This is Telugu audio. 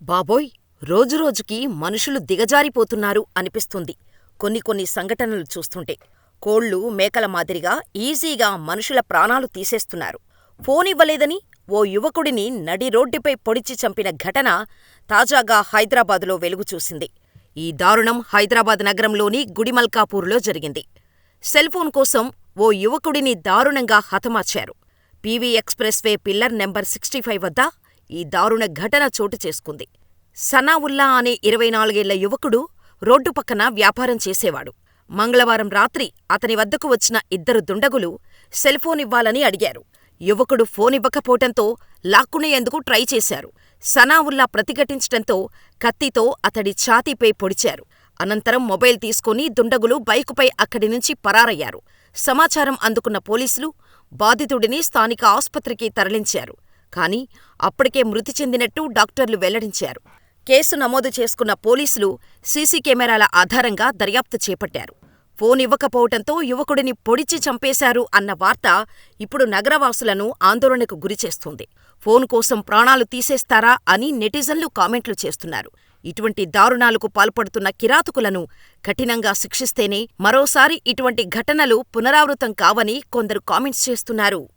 బాబోయ్! రోజురోజుకీ మనుషులు దిగజారిపోతున్నారు అనిపిస్తుంది కొన్ని కొన్ని సంఘటనలు చూస్తుంటే. కోళ్ళు, మేకల మాదిరిగా ఈజీగా మనుషుల ప్రాణాలు తీసేస్తున్నారు. ఫోనివ్వలేదని ఓ యువకుడిని నడిరోడ్డుపై పొడిచి చంపిన ఘటన తాజాగా హైదరాబాదులో వెలుగుచూసింది. ఈ దారుణం హైదరాబాద్ నగరంలోని గుడిమల్కాపూర్లో జరిగింది. సెల్ఫోన్ కోసం ఓ యువకుడిని దారుణంగా హతమార్చారు. PV expressway pillar number sixty five వద్ద ఈ దారుణ ఘటన చోటు చేసుకుంది సనావుల్లా అనే ఇరవై నాలుగేళ్ళ యువకుడు రోడ్డు పక్కన వ్యాపారం చేసేవాడు. మంగళవారం రాత్రి అతని వద్దకు వచ్చిన ఇద్దరు దుండగులు సెల్ఫోనివ్వాలని అడిగారు. యువకుడు ఫోనివ్వకపోవటంతో లాక్కునేందుకు ట్రై చేశారు. సనావుల్లా ప్రతిఘటించటంతో కత్తితో అతడి ఛాతీపై పొడిచారు. అనంతరం మొబైల్ తీసుకుని దుండగులు బైకుపై అక్కడి నుంచి పరారయ్యారు. సమాచారం అందుకున్న పోలీసులు బాధితుడిని స్థానిక ఆస్పత్రికి తరలించారు. కానీ అప్పటికే మృతి చెందినట్టు డాక్టర్లు వెల్లడించారు. కేసు నమోదు చేసుకున్న పోలీసులు సీసీ కెమెరాల ఆధారంగా దర్యాప్తు చేపట్టారు. ఫోనివ్వకపోవటంతో యువకుడిని పొడిచి చంపేశారు అన్న వార్త ఇప్పుడు నగరవాసులను ఆందోళనకు గురిచేస్తోంది. ఫోన్ కోసం ప్రాణాలు తీసేస్తారా అని నెటిజన్లు కామెంట్లు చేస్తున్నారు. ఇటువంటి దారుణాలకు పాల్పడుతున్న కిరాతకులను కఠినంగా శిక్షిస్తేనే మరోసారి ఇటువంటి ఘటనలు పునరావృతం కావని కొందరు కామెంట్స్ చేస్తున్నారు.